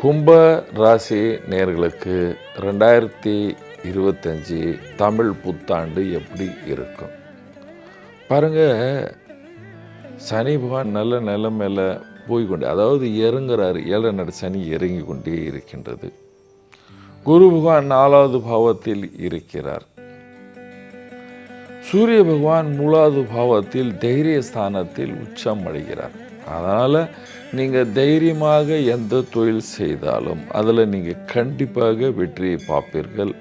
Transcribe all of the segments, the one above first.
கும்ப ராசி நேர்களுக்கு ரெண்டாயிரத்தி இருபத்தஞ்சி தமிழ் புத்தாண்டு எப்படி இருக்கும்? பாருங்க சனி பகவான் நல்ல நிலைமையில் போய் கொண்டு அதாவது இறங்குறாரு. ஏழை நடு சனி இறங்கி கொண்டே இருக்கின்றது. குரு பகவான் நாலாவது பாவத்தில் இருக்கிறார். சூரிய பகவான் மூலாவது பாவத்தில் தைரிய ஸ்தானத்தில் உச்சம் அடைகிறார். அதனால் நீங்கள் தைரியமாக எந்த தொழில் செய்தாலும் அதில் நீங்கள் கண்டிப்பாக வெற்றியை பார்ப்பீர்கள்.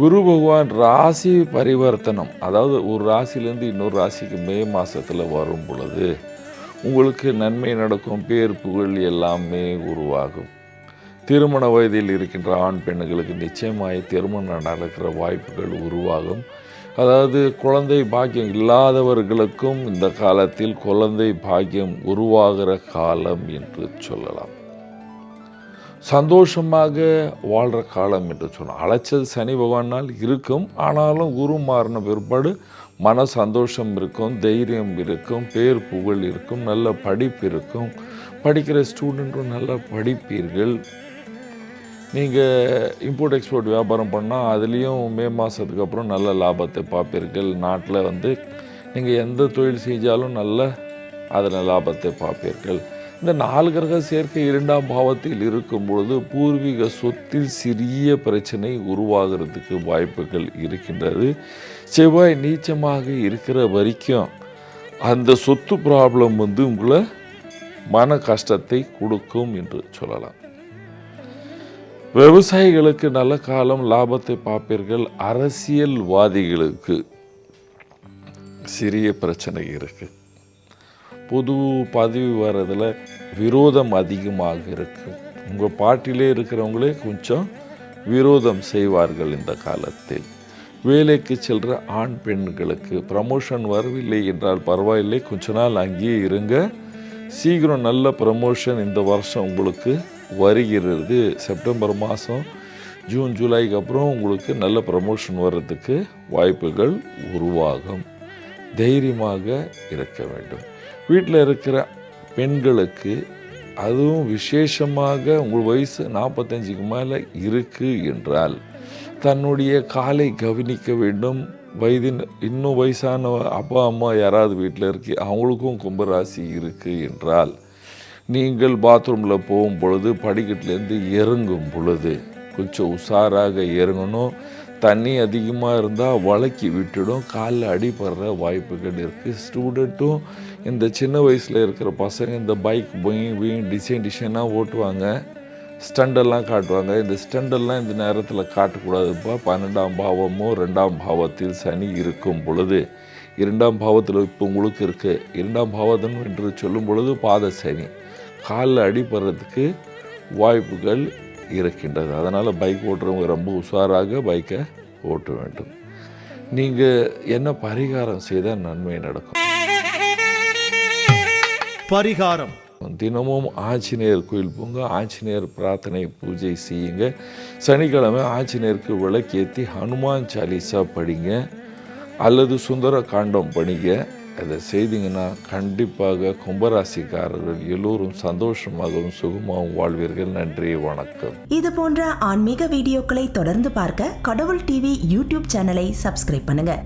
குரு பகவான் ராசி பரிவர்த்தனம் அதாவது ஒரு ராசியிலேருந்து இன்னொரு ராசிக்கு மே மாதத்தில் வரும் பொழுது உங்களுக்கு நன்மை நடக்கும் பேர் புகழ் எல்லாமே உருவாகும். திருமண வயதில் இருக்கின்ற ஆண் பெண்களுக்கு நிச்சயமாய் திருமணம் நடக்கிற வாய்ப்புகள் உருவாகும். அதாவது குழந்தை பாக்கியம் இல்லாதவர்களுக்கும் இந்த காலத்தில் குழந்தை பாக்கியம் உருவாகிற காலம் என்று சொல்லலாம். சந்தோஷமாக வாழ்கிற காலம் என்று சொல்லலாம் அலைச்சல் சனி பகவானால் இருக்கும். ஆனாலும் குரு மாறின பிற்பாடு மன சந்தோஷம் இருக்கும் தைரியம் இருக்கும் பேர் புகழ் இருக்கும் நல்ல படிப்பு இருக்கும். படிக்கிற ஸ்டூடெண்ட்டும் நல்லா படிப்பீர்கள். நீங்கள் இம்போர்ட் எக்ஸ்போர்ட் வியாபாரம் பண்ணால் அதுலேயும் மே மாதத்துக்கு அப்புறம் நல்ல லாபத்தை பார்ப்பீர்கள். நாட்டில் வந்து நீங்கள் எந்த தொழில் செஞ்சாலும் நல்ல அதில் லாபத்தை பார்ப்பீர்கள். இந்த நாலு கிரக சேர்க்கை இரண்டாம் பாவத்தில் இருக்கும் பொழுது பூர்வீக சொத்தில் சிறிய பிரச்சனை உருவாகிறதுக்கு வாய்ப்புகள் இருக்கின்றது. செவ்வாய் நீச்சமாக இருக்கிற வரைக்கும் அந்த சொத்து ப்ராப்ளம் வந்து உங்களை மன கஷ்டத்தை கொடுக்கும் என்று சொல்லலாம். விவசாயிகளுக்கு நல்ல காலம் லாபத்தை பார்ப்பீர்கள். அரசியல்வாதிகளுக்கு சிறிய பிரச்சனை இருக்குது புது பதவி வர்றதில் விரோதம் அதிகமாக இருக்குது உங்கள் பாட்டிலே இருக்கிறவங்களே கொஞ்சம் விரோதம் செய்வார்கள் இந்த காலத்தில். வேலைக்கு செல்கிற ஆண் பெண்களுக்கு ப்ரமோஷன் வரவில்லை என்றால் பரவாயில்லை. கொஞ்ச நாள் அங்கேயே இருங்க. சீக்கிரம் நல்ல ப்ரமோஷன் இந்த வருஷம் உங்களுக்கு வருகிறது. செப்டம்பர் மாதம் ஜூன் ஜூலைக்கு அப்புறம் உங்களுக்கு நல்ல ப்ரமோஷன் வர்றதுக்கு வாய்ப்புகள் உருவாகும். தைரியமாக இருக்க வேண்டும். வீட்டில் இருக்கிற பெண்களுக்கு அதுவும் விசேஷமாக உங்கள் வயசு நாற்பத்தஞ்சுக்கு மேலே இருக்குது என்றால் தன்னுடைய காலை கவனிக்க வேண்டும். வயதின் இன்னும் வயசான அப்பா அம்மா யாராவது வீட்டில் இருக்கு அவங்களுக்கும் கும்பராசி இருக்குது என்றால் நீங்கள் பாத்ரூமில் போகும் பொழுது படிக்கட்டிலேருந்து இறங்கும் பொழுது கொஞ்சம் உஷாராக இறங்கணும். தண்ணி அதிகமாக இருந்தால் வழக்கி விட்டுடும். காலில் அடிபடுற வாய்ப்புகள் இருக்குது ஸ்டூடெண்ட்டும் இந்த சின்ன வயசில் இருக்கிற பசங்க இந்த பைக் போய் போய் டிசைன் டிசைனாக ஓட்டுவாங்க. ஸ்டண்டெல்லாம் காட்டுவாங்க. இந்த ஸ்டண்டெல்லாம் இந்த நேரத்தில் காட்டக்கூடாதுப்பா. பன்னெண்டாம் பாவமோ ரெண்டாம் பாவத்தில் சனி இருக்கும் பொழுது இரண்டாம் பாவத்தில் இப்போ உங்களுக்கு இருக்குது இரண்டாம் பாவதன் என்று சொல்லும் பொழுது பாத சனி. காலில் அடிபடுறதுக்கு வாய்ப்புகள் இருக்கின்றது. அதனால் பைக் ஓட்டுறவங்க ரொம்ப உஷாராக பைக்கை ஓட்ட வேண்டும். நீங்கள் என்ன பரிகாரம் செய்தால் நன்மை நடக்கும்? பரிகாரம். தினமும் ஆஞ்சநேயர் கோயில் போங்க. ஆஞ்சநேயர் பிரார்த்தனை பூஜை செய்யுங்க. சனிக்கிழமை ஆஞ்சநேயருக்கு விளக்கேற்றி ஹனுமான் சாலிசா படிங்க. அல்லது சுந்தர காண்டம் படிங்க. அதை செய்தீங்கன்னா கண்டிப்பாக கும்பராசிக்காரர்கள் எல்லோரும் சந்தோஷமாகவும் சுகமாகவும் வாழ்வீர்கள். நன்றி வணக்கம். இது போன்ற ஆன்மீக வீடியோக்களை தொடர்ந்து பார்க்க கடவுள் டிவி யூடியூப் சேனலை சப்ஸ்கிரைப் பண்ணுங்க.